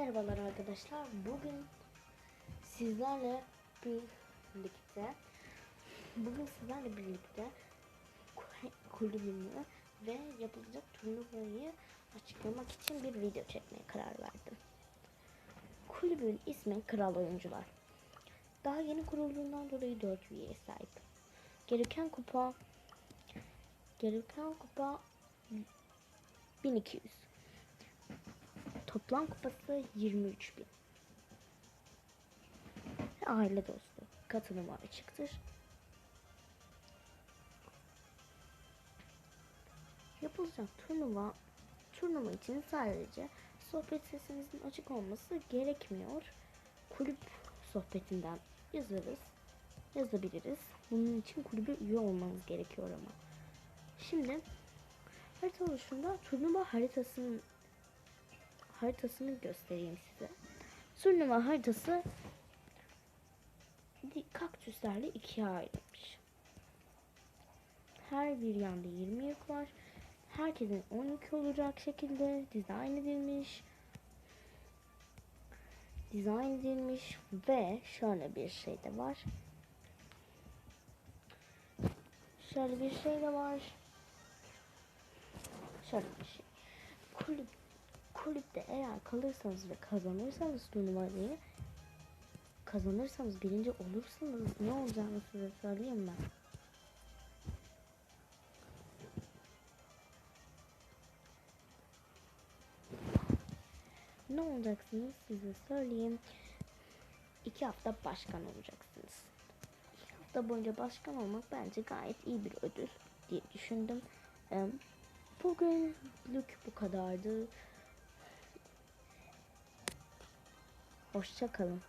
Merhabalar arkadaşlar. Bugün sizlerle birlikte bugün sizlerle birlikte ku- kulübümü ve yapılacak turnuvayı açıklamak için bir video çekmeye karar verdim. Kulübün ismi Kral Oyuncular. Daha yeni kurulduğundan dolayı 4 üyeye sahip. Gereken kupa gereken kupa 1200. Toplam kupası 23 bin. Aile dostu. Katılıma açıktır. Yapılacak turnuva turnuva için sadece sohbet sesimizin açık olması gerekmiyor. Kulüp sohbetinden yazarız. Yazabiliriz. Bunun için kulübe üye olmanız gerekiyor ama. Şimdi harita oluşumunda turnuva haritasının haritasını göstereyim size. Turnuva haritası kaktüslerle ikiye ayrılmış. Her bir yanda 20 yük var. Herkesin 12 olacak şekilde dizayn edilmiş. Dizayn edilmiş ve şöyle bir şey de var. Şöyle bir şey de var. Şöyle bir şey. Kulüp kulüpte eğer kalırsanız ve kazanırsanız turnuvayı kazanırsanız birinci olursanız ne olacağını size söyleyeyim ben. Ne olacaksınız size söyleyeyim. İki hafta başkan olacaksınız. İki hafta boyunca başkan olmak bence gayet iyi bir ödül diye düşündüm. Bugünlük bu kadardı. Hoşça kalın.